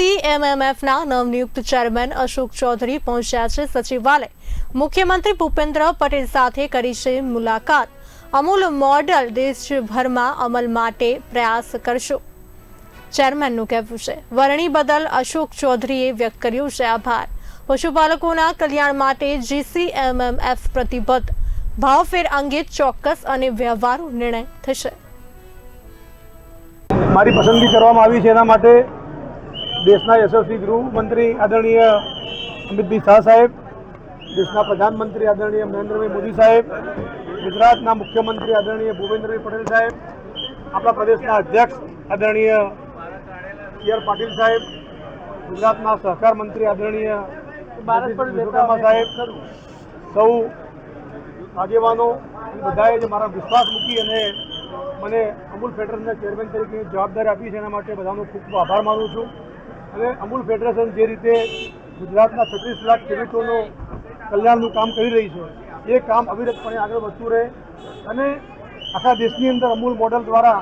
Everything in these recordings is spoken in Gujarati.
જીસીએમએમએફના નવનિયુક્ત ચેરમેન અશોક ચૌધરી પહોંચ્યા છે સચિવાલય. મુખ્યમંત્રી ભૂપેન્દ્ર પટેલ સાથે કરી છે મુલાકાત. અમૂલ મોડલ દેશભરમાં અમલ માટે પ્રયાસ કરશો. ચેરમેનનું કહેવું છે, વરણી બદલ અશોક ચૌધરીએ વ્યક્ત કર્યો છે આભાર. પશુપાલકોના કલ્યાણ માટે જીસીએમએમએફ પ્રતિબદ્ધ. ભાવફેર અંગે ચોક્કસ અને વ્યવહારુ નિર્ણય થશે. મારી પસંદગી કરવામાં આવી છે એના માટે દેશના યશસ્વી ગૃહમંત્રી આદરણીય અમિતભાઈ શાહ સાહેબ દેશના પ્રધાનમંત્રી આદરણીય નરેન્દ્રભાઈ મોદી સાહેબ ગુજરાતના મુખ્યમંત્રી આદરણીય ભૂપેન્દ્રભાઈ પટેલ સાહેબ આપણા પ્રદેશના અધ્યક્ષ આદરણીય સી આર પાટીલ સાહેબ ગુજરાતના સહકાર મંત્રી આદરણીય સાહેબ સૌ આગેવાનો બધાએ જે મારા વિશ્વાસ મૂકી અને મને અમૂલ ફેડરેશનના ચેરમેન તરીકે જવાબદારી આપી છે એના માટે બધાનો ખૂબ ખૂબ આભાર માનું છું. અને અમૂલ ફેડરેશન જે રીતે ગુજરાતના છત્રીસ લાખ ખેડૂતોનું કલ્યાણનું કામ કરી રહી છે, એ કામ અવિરતપણે આગળ વધતું રહે અને આખા દેશની અંદર અમૂલ મોડલ દ્વારા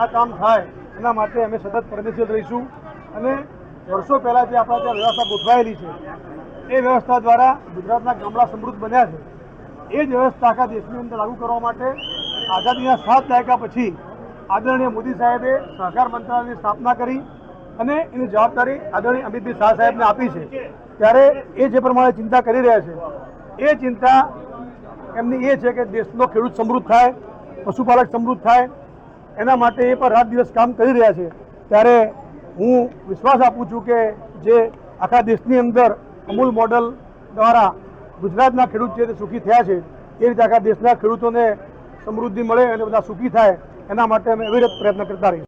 આ કામ થાય, એના માટે અમે સતત પ્રયત્નશીલ રહીશું. અને વર્ષો પહેલાં જે આપણા ત્યાં વ્યવસ્થા ગોઠવાયેલી છે, એ વ્યવસ્થા દ્વારા ગુજરાતના ગામડા સમૃદ્ધ બન્યા છે. એ જ વ્યવસ્થા આખા દેશની અંદર લાગુ કરવા માટે આઝાદીના સાત દાયકા પછી આદરણીય મોદી સાહેબે સહકાર મંત્રાલયની સ્થાપના કરી અને એની જવાબદારી આદરણીય અમિતભાઈ શાહ સાહેબને આપી છે. ત્યારે એ જે પ્રમાણે ચિંતા કરી રહ્યા છે, એ ચિંતા એમની એ છે કે દેશનો ખેડૂત સમૃદ્ધ થાય, પશુપાલક સમૃદ્ધ થાય, એના માટે એ પણ રાત દિવસ કામ કરી રહ્યા છે. ત્યારે હું વિશ્વાસ આપું છું કે જે આખા દેશની અંદર અમૂલ મોડલ દ્વારા ગુજરાતના ખેડૂત જે સુખી થયા છે, એ રીતે આખા દેશના ખેડૂતોને સમૃદ્ધિ મળે અને બધા સુખી થાય, એના માટે અમે અવિરત પ્રયત્ન કરતા રહીશું.